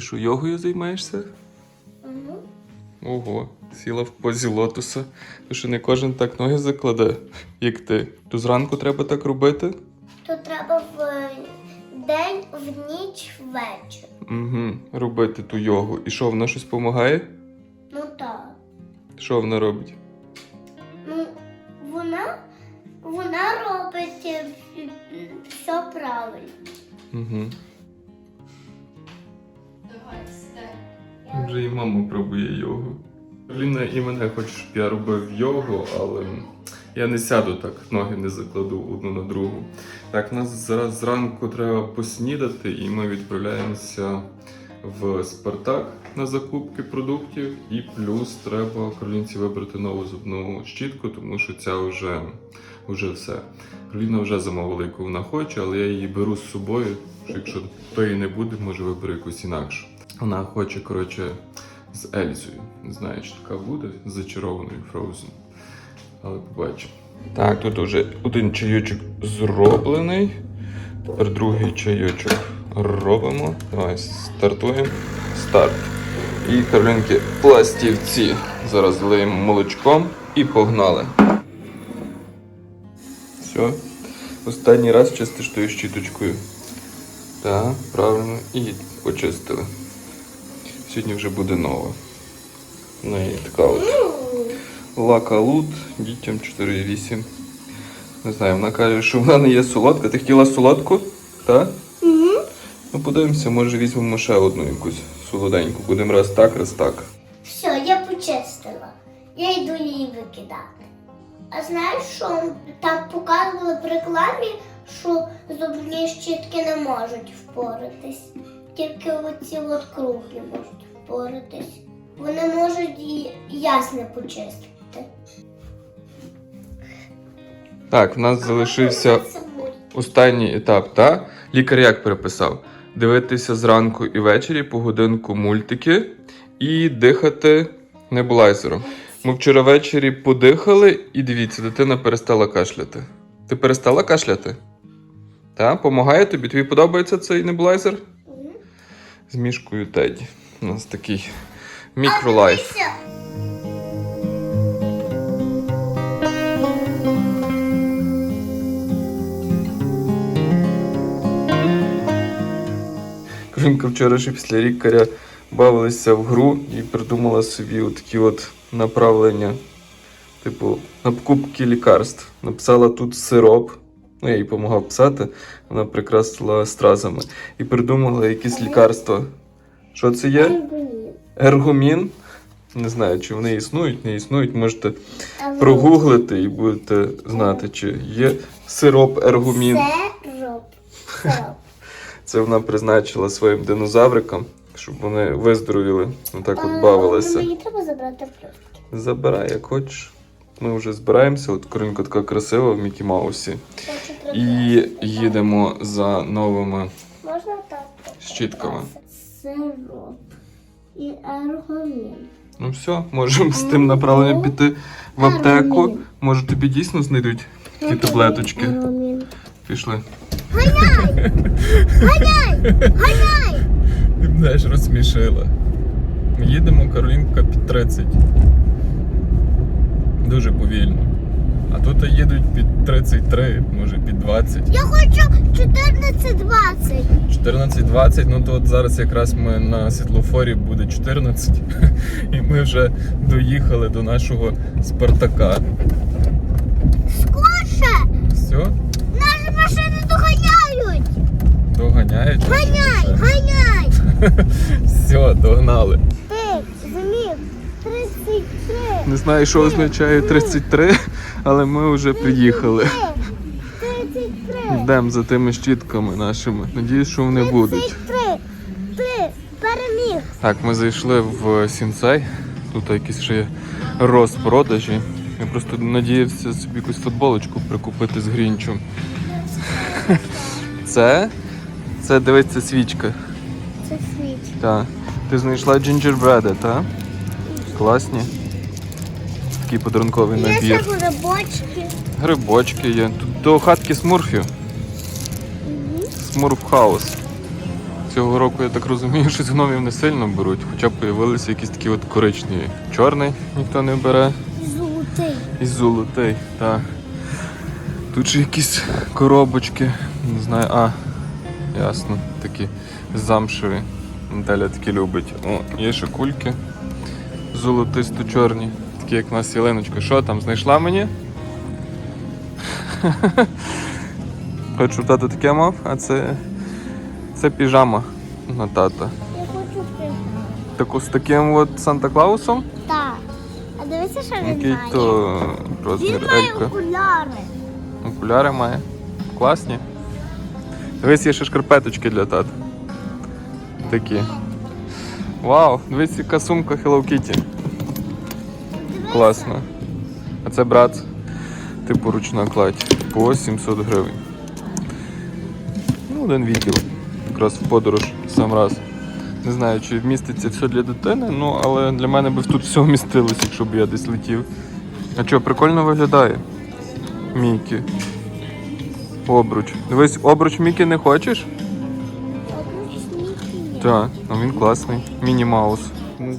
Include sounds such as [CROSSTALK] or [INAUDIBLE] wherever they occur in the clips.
Ти що, йогою займаєшся? Угу. Ого, сіла в позі лотоса. То що не кожен так ноги закладе, як ти. То зранку треба так робити? То треба в день, в ніч, ввечері. Угу, робити ту йогу. І що, вона щось допомагає? Ну так. Що вона робить? Ну, вона, вона робить е, все правильно. Угу. Вже і мама пробує йогу. Ліна і мене хоче, щоб я робив йогу, але я не сяду так, ноги не закладу одну на другу. Так, нас зараз зранку треба поснідати, і ми відправляємося в Спартак на закупки продуктів. І плюс треба Каролінці вибрати нову зубну щітку, тому що ця вже, вже все. Кароліна вже замовила, яку вона хоче, але я її беру з собою. що Якщо тої не буде, може виберу якусь інакшу. Вона хоче, коротше, з Ельзою. Не знаю, чи така буде з зачарованою Frozen. Але побачимо. Так, тут вже один чайочок зроблений. Тепер другий чайочок робимо. Давай стартуємо. Старт. І Каролінки пластівці. Зараз злиємо молочком і погнали. Все. Останній раз чистиш тою щіточкою. Так, правильно. І почистили. Сьогодні вже буде нова. В неї така от лакалут дітям 4,8. Не знаю, вона каже, що вона не є солодка. Ти хотіла солодку? Так? Угу. Ну подивимося, може візьмемо ще одну якусь солоденьку. Будемо раз так, раз так. Все, я почистила. Я йду її викидати. А знаєш, що там показували в рекламі, що зубні щітки не можуть впоратись. Тільки оці от круглі можуть впоратись. Вони можуть і ясне почистити. Так, в нас залишився останній етап, та? Лікар як переписав? Дивитися зранку і ввечері по годинку мультики і дихати небулайзером. Ми вчора ввечері подихали, і дивіться, дитина перестала кашляти. Ти перестала кашляти? Так, помагає тобі? Тобі подобається цей небулайзер? З мішкою Теді. У нас такий мікролайф. Дивися. Вчора ще після лікаря бавилася в гру і придумала собі такі от направлення, типу, на покупки лікарств. Написала тут сироп. Ну, я їй допомагав писати, вона прикрасила стразами. І придумала якісь лікарства. Що це є? Ергумін. Не знаю, чи вони існують, не існують. Можете прогуглити і будете знати, чи є сироп ергумін. Сироп. Сироп. [LAUGHS] Це вона призначила своїм динозаврикам, щоб вони виздоровіли. Отак от бавилися. Мені треба забрати плюшки. Забирай, як хочеш. Ми вже збираємося, от коринка така красива в Мікі Маусі. І їдемо за новими. Щітками. Сироп. І аргумін. Ну все, можемо з тим направленням піти в аптеку. Може тобі дійсно знайдуть ті таблеточки. Пішли. Ганяй! Ганяй! Ти мене ж розсмішила. Ми їдемо, Каролінка, під 30. Дуже повільно. А тут їдуть під 33, може під 20. Я хочу 14-20. 14-20, ну то от зараз якраз ми на світлофорі буде 14. [LAUGHS] І ми вже доїхали до нашого Спартака. Скорше! Все, Наші машини доганяють! доганяють. Ганяй! Ганяй! [LAUGHS] Все, догнали. Ти зміг 33. Не знаю, що означає 33, але ми вже приїхали. 33. Йдемо за тими щітками нашими. Надіюсь, що вони будуть. 33. Ти переміг. Так, ми зайшли в Сінсей. Тут якісь ще є розпродажі. Я просто надіявся собі якусь футболочку прикупити з Грінчем. [LAUGHS] Це. Це дивиться свічка. Це свіч. Так. Ти знайшла джинджербреди, так? Класні. Такий подарунковий Є набір. грибочки. Грибочки є. Тут до хатки смурфів. Смурф хаус. Цього року, я так розумію, що з гномів не сильно беруть, хоча появилися якісь такі от коричневі. Чорний ніхто не бере. Золотий. І золотий, так. Тут ще якісь коробочки, не знаю, а, ясно, такі замшеві. Наталя такі любить. О, є ще кульки золотисто-чорні, такі як у нас ялиночка. Що там, знайшла мені? [LAUGHS] Хочу, тато таке мав, а це, це піжама на тата. Я хочу пити. Таку з таким от Санта-Клаусом, Так. А дивися, що він який має. то Він має Елька. окуляри. Окуляри має. Класні. Дивись, є ще шкарпеточки для тата. Такі. Вау, дивись, яка сумка Hello Kitty. Класно. А це брат, типу ручна кладь. По 700 гривень. Ну, один відділ. Якраз в подорож сам раз. Не знаю, чи вміститься все для дитини, ну але для мене би тут все вмістилось, якщо б я десь летів. А що, прикольно виглядає? Мікі. Обруч. Дивись, обруч Мікі не хочеш? Обруч Мікі. Так, а він класний. Міні-маус.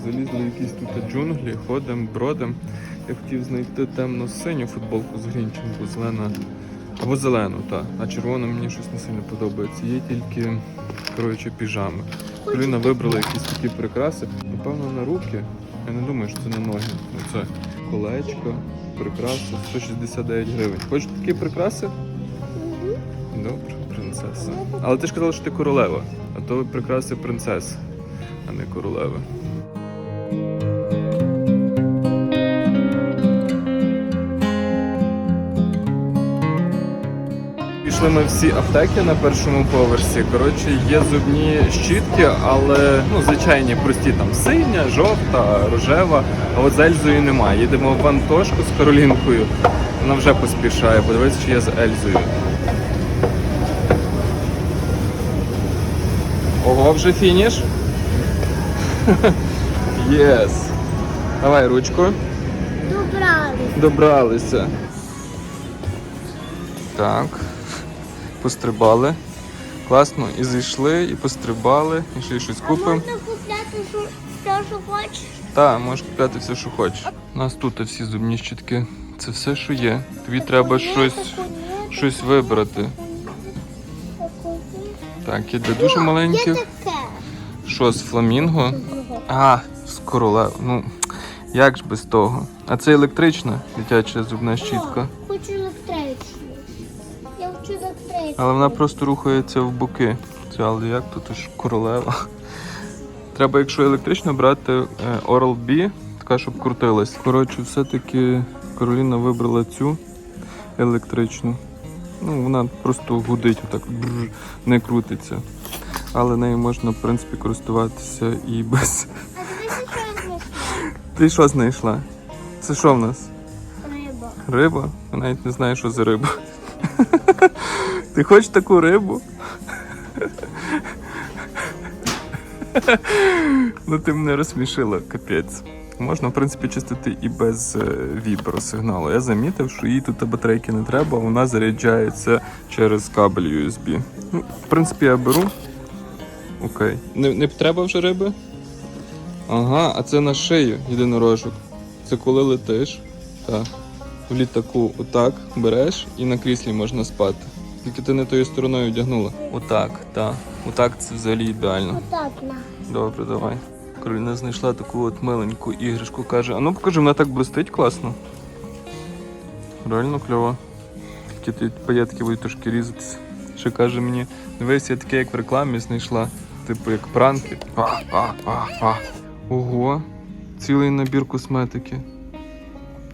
Залізли в якісь тут джунглі, ходимо, бродимо. Я хотів знайти темно-синю футболку з Грінчем, бо зелена. Або зелену, так. А червона мені щось не сильно подобається. Є тільки, коротше, піжами. Кароліна вибрала якісь такі прикраси. Напевно, на руки. Я не думаю, що це на ноги. Оце колечко, прикраси, 169 гривень. Хочеш такі прикраси? Добре, принцеса. Але ти ж казала, що ти королева, а то прикраси принцеси, а не королеви. Пішли ми всі аптеки на першому поверсі. Коротше, є зубні щітки, але ну, звичайні прості там синя, жовта, рожева. А от з Ельзою немає. Їдемо в Антошку з Каролінкою. Вона вже поспішає. Подивись, чи є з Ельзою. Ого, вже фініш. [LAUGHS] Єс. Давай ручку. Добрали. Добралися. Так. Пострибали. Класно. І зайшли, і пострибали, і ще й щось купимо. Можна купляти що, все, що хочеш. Так, можеш купляти все, що хочеш. У нас тут всі зубні щітки. Це все, що є. Тобі треба щось, щось вибрати. Так, є для дуже маленьких. Що з фламінго? А, з королев. Ну, як ж без того? А це електрична дитяча зубна щітка. Але вона просто рухається в боки. Це але як тут ж королева. Треба, якщо електрично, брати е, Oral-B, така, щоб крутилась. Коротше, все-таки Кароліна вибрала цю електричну. Ну, вона просто гудить, отак бррр, не крутиться. Але нею можна, в принципі, користуватися і без. Ти що знайшла? Це що в нас? Риба. Риба? Я навіть не знаю, що за риба. [LAUGHS] Ти хочеш таку рибу? Ну ти мене розсмішила, капець. Можна, в принципі, чистити і без е, вібросигналу. Я замітив, що їй тут батарейки не треба, вона заряджається через кабель USB. Ну, в принципі, я беру. Окей. Не, не треба вже риби? Ага, а це на шию єдинорожок. Це коли летиш. Так. В літаку отак береш і на кріслі можна спати. Тільки ти не тою стороною одягнула. Отак, так. Отак це взагалі ідеально. Отак на. Добре, давай. Кароліна знайшла таку от миленьку іграшку, каже, а ну покажи, вона так блистить класно. Реально кльово. Тільки ти паєтки будуть трошки різатися. Ще каже мені, дивись, я таке, як в рекламі знайшла, типу як пранки. А, а, а, а. Ого, цілий набір косметики.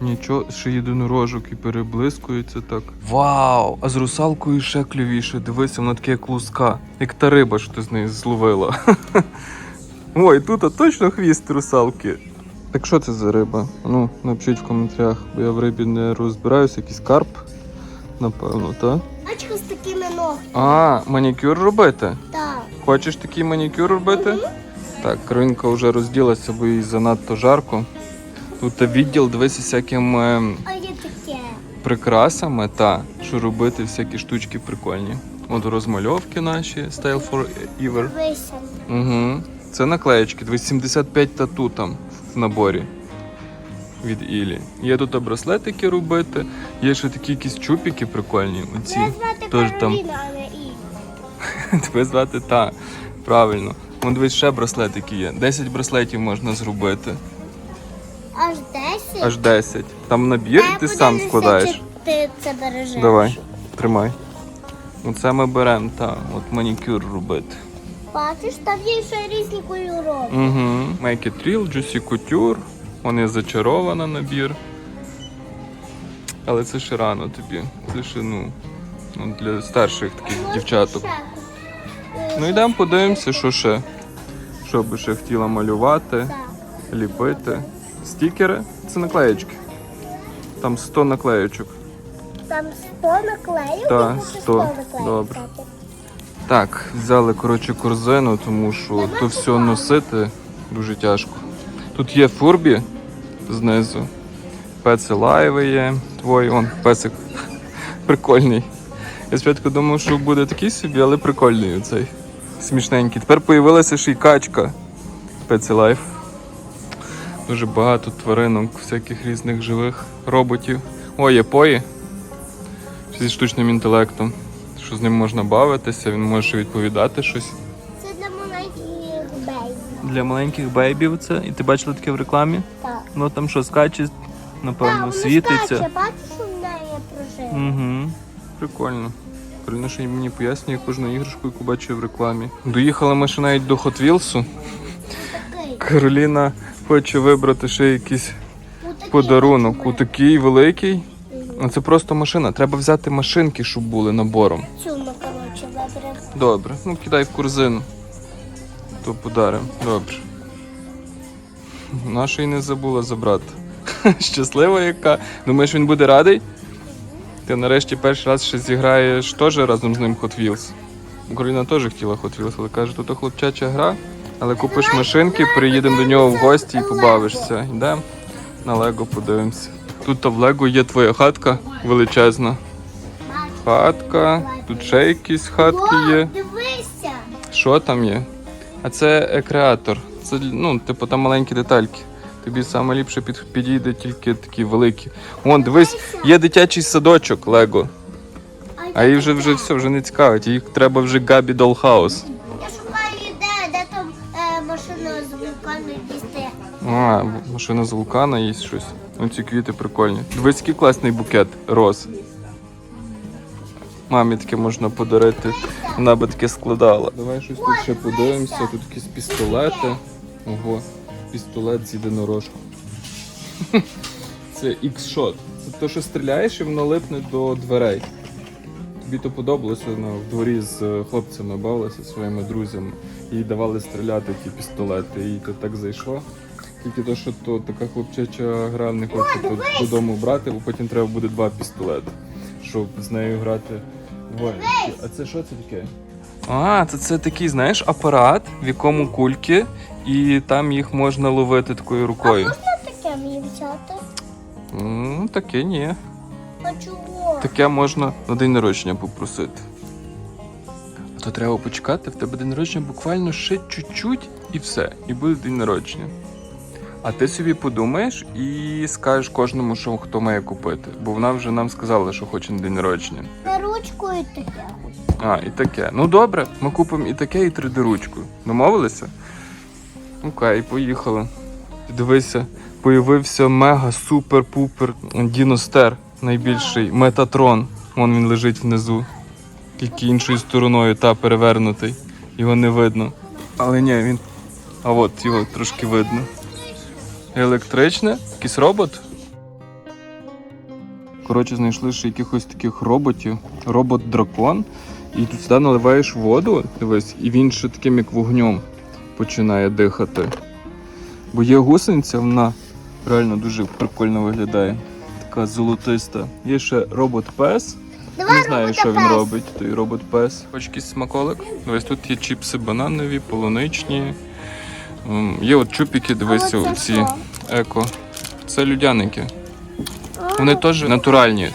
Нічого, ще єдинорожок і переблискується так. Вау! А з русалкою ще клювіше. Дивися, вона таке як луска, як та риба, що ти з неї зловила. [LAUGHS] Ой, тут точно хвіст русалки. Так що це за риба? Ну, напишіть в коментарях, бо я в рибі не розбираюся, якийсь карп. Напевно, так? Бачка з такими ногтями. А, манікюр робити? Так. Хочеш такий манікюр робити? Так, Каринка вже розділася, бо їй занадто жарко. Тут відділ, дивися, всяким А є таке. прикрасами, та що робити всякі штучки прикольні. От розмальовки наші Style for Ever. Угу. Це наклеєчки. 275 тату там в наборі від Ілі. Є тут браслетики робити, є ще такі якісь чупіки прикольні. Оці. Тож там [LAUGHS] тебе звати та. Правильно. Вон дивись, ще браслетики є. 10 браслетів можна зробити. Аж 10. Аж 10. Там набір, і ти сам складаєш. чи Ти це бережеш. Давай, тримай. Оце ми беремо, та, от манікюр робити. Бачиш, там є ще різні кольори. Угу. Make it real, Juicy Couture. Вони зачарована набір. Але це ще рано тобі. Це ще ну, ну для старших таких Можна дівчаток. ще? Ну йдемо подивимося, що ще. Що би ще хотіла малювати, Так. ліпити. Стікери це наклеєчки. Там 100 наклеєчок. Там 100 наклеїв, Так, і тут 100. наклеїв. Добре. Так, взяли коротше корзину, тому що то все носити дуже тяжко. Тут є фурбі знизу. Пеці лайви є. Твой, он, песик. [LAUGHS] Прикольний. Я спочатку думав, що буде такий собі, але прикольний оцей. Смішненький. Тепер появилася ще й качка. Пеці лайф. Дуже багато тваринок, всяких різних живих роботів. О, є пої зі штучним інтелектом. Що з ним можна бавитися, він може відповідати щось. Це для маленьких бейбі. Для маленьких бейбів це. І ти бачила таке в рекламі? Так. Ну там що, скаче, напевно, Так, світиться. Скаче, бачиш, у неї пружина? Угу. Прикольно. Ще й мені пояснює кожну іграшку, яку бачу в рекламі. Доїхали ми ще навіть до Wheels. Кароліна хоче вибрати ще якийсь Отакий подарунок. У такий великий. Ну це просто машина. Треба взяти машинки, щоб були набором. Цю ми, коротше, виберемо. Добре, ну кидай в корзину. То подарим. Добре. Наша й не забула забрати. [LAUGHS] Щаслива яка. Думаєш, він буде радий? Ти нарешті перший раз ще зіграєш теж разом з ним Hot Wheels. Кароліна теж хотіла Hot Wheels, але каже, тут хлопчача гра, але купиш машинки, приїдемо до нього в гості і побавишся. Йдемо на Лего подивимося. Тут в Лего є твоя хатка величезна. Хатка, тут ще якісь хатки є. дивися. Що там є? А це екреатор. Це ну, типу там маленькі детальки. Тобі саме ліпше під, підійде тільки такі великі. Вон, дивись, є дитячий садочок Лего. А їй вже вже все вже не цікавить. Їй треба вже Габі Долхаус. Де, де там е, машина з вулкану дісти. А, машина з вулкана є щось. Ну ці квіти прикольні. Дивись, який класний букет роз. Мамі таке можна подарити. Вона би таке складала. Давай щось тут ще подивимося. Тут якісь пістолети. Ого, пістолет з єдинорожком. [LAUGHS] Це X-Shot. Це то, що стріляєш і воно липне до дверей. Тобі то подобалося, вона в дворі з е, хлопцями бавилася своїми друзями. Їй давали стріляти ті пістолети. І то так зайшло. Тільки то, що то така хлопчача гра не хоче то додому брати, бо потім треба буде два пістолети, щоб з нею грати в. А це що це таке? А, це, це такий, знаєш, апарат, в якому кульки, і там їх можна ловити такою рукою. А Можна таке мені взяти? Ну, таке ні. А чого? Таке можна на день народження попросити. То треба почекати, в тебе день народження буквально ще чуть-чуть і все, і буде день народження. А ти собі подумаєш і скажеш кожному, що хто має купити. Бо вона вже нам сказала, що хоче на день народження. На ручку і таке. А, і таке. Ну добре, ми купимо і таке, і 3D-ручку. Домовилися? Окей, поїхали. Дивися, появився мега супер-пупер Діностер, найбільший Метатрон. Вон він лежить внизу. Тільки іншою стороною та перевернутий. Його не видно. Але ні, він. А от його трошки видно. Електричне? Якийсь робот? Коротше, знайшли ще якихось таких роботів. Робот-дракон. І тут сюди наливаєш воду, дивись, і він ще таким як вогнем починає дихати. Бо є гусениця, вона реально дуже прикольно виглядає. Така золотиста. Є ще робот-пес. Не знаю, що він робить, той робот-пес. Хоч якийсь смаколик. Дивись, тут є чіпси бананові, полуничні. М, Є от чупіки, дивись, А оце ці що? еко. Це людяники. Вони теж натуральні.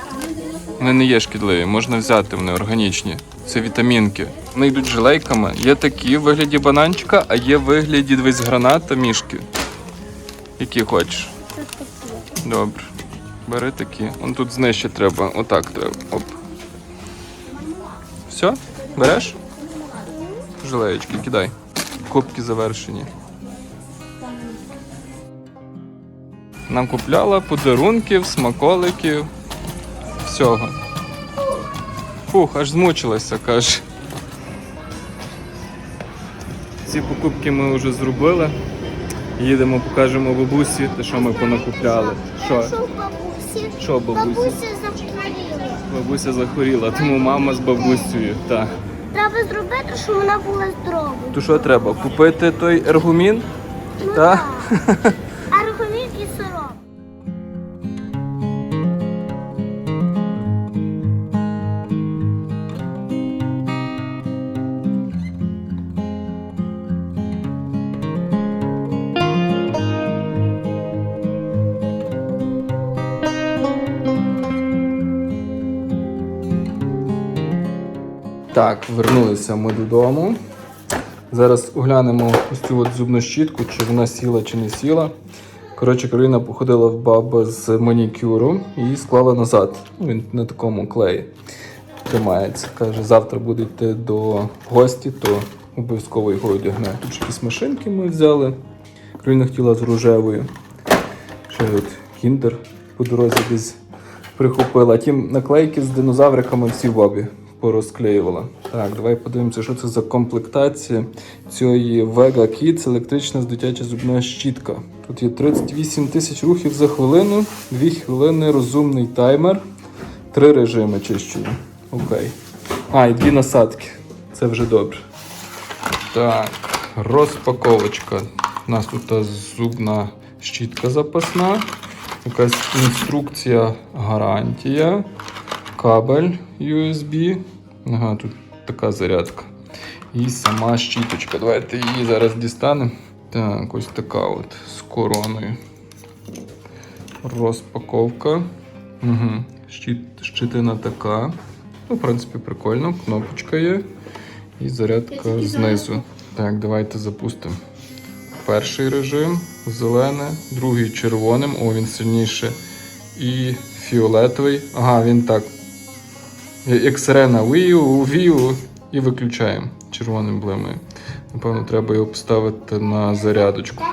Вони не є шкідливі, можна взяти, вони органічні. Це вітамінки. Вони йдуть жилейками. Є такі в вигляді бананчика, а є в вигляді дивись гранат та мішки. Які хочеш. Добре. Бери такі. Вон тут знижче треба. Отак треба. Оп. Все? Береш? Жилеєчки, кидай. Кубки завершені. Нам купляла подарунків, смаколиків, всього. Фух, аж змучилася, каже. Ці покупки ми вже зробили. Їдемо, покажемо бабусі, те, що ми понакупляли. Що? Що бабусі? Що бабусі? Бабуся. Бабуся захворіла, тому мама з бабусею. Так. Треба зробити, щоб вона була здорова. То що треба? Купити той ергумін? Ну Та? так. [LAUGHS] вернулися ми додому. Зараз оглянемо ось цю от зубну щітку, чи вона сіла, чи не сіла. Коротше, Кароліна походила в баби з манікюру і склала назад. Ну, Він на такому клеї тримається. Каже, завтра буде йти до гості, то обов'язково його одягне. Тут якісь машинки ми взяли. Кароліна хотіла з рожевою. Ще от кіндер по дорозі десь прихопила. Ті наклейки з динозавриками всі в бабі порозклеювала. Так, давай подивимося, що це за комплектація цієї Vega Kids електрична дитяча зубна щітка. Тут є 38 тисяч рухів за хвилину, 2 хвилини розумний таймер, три режими чищення. Окей. А, і дві насадки. Це вже добре. Так, розпаковочка. У нас тут зубна щітка запасна, якась інструкція, гарантія, кабель USB. Ага, тут така зарядка. І сама щіточка. Давайте її зараз дістанемо. Так, ось така от з короною. Розпаковка. Угу. Щит, щитина така. Ну, в принципі, прикольно. Кнопочка є. І зарядка знизу. Так, давайте запустимо. Перший режим зелене, другий червоним. О, він сильніше. І фіолетовий. Ага, він так. Як сирена Вію, вію. І виключаємо. Червоним блимає. Напевно, треба його поставити на зарядочку.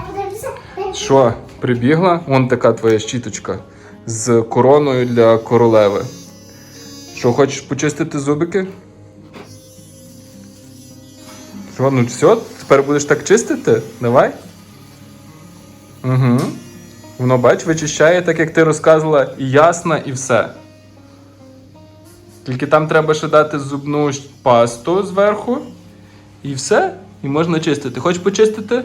Що, прибігла? Вон така твоя щіточка з короною для королеви. Що, хочеш почистити зубики? Що, ну все, тепер будеш так чистити? Давай. Угу. Воно, бач, вичищає, так як ти розказувала, і ясно, і все. Тільки там треба ще дати зубну пасту зверху. І все. І можна чистити. Хочеш почистити?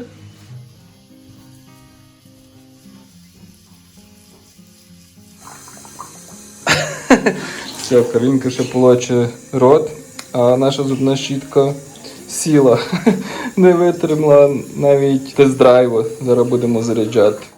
Все, Карінка ще полоче рот, а наша зубна щітка сіла. [LAUGHS] Не витримала навіть тест-драйву. Зараз будемо заряджати.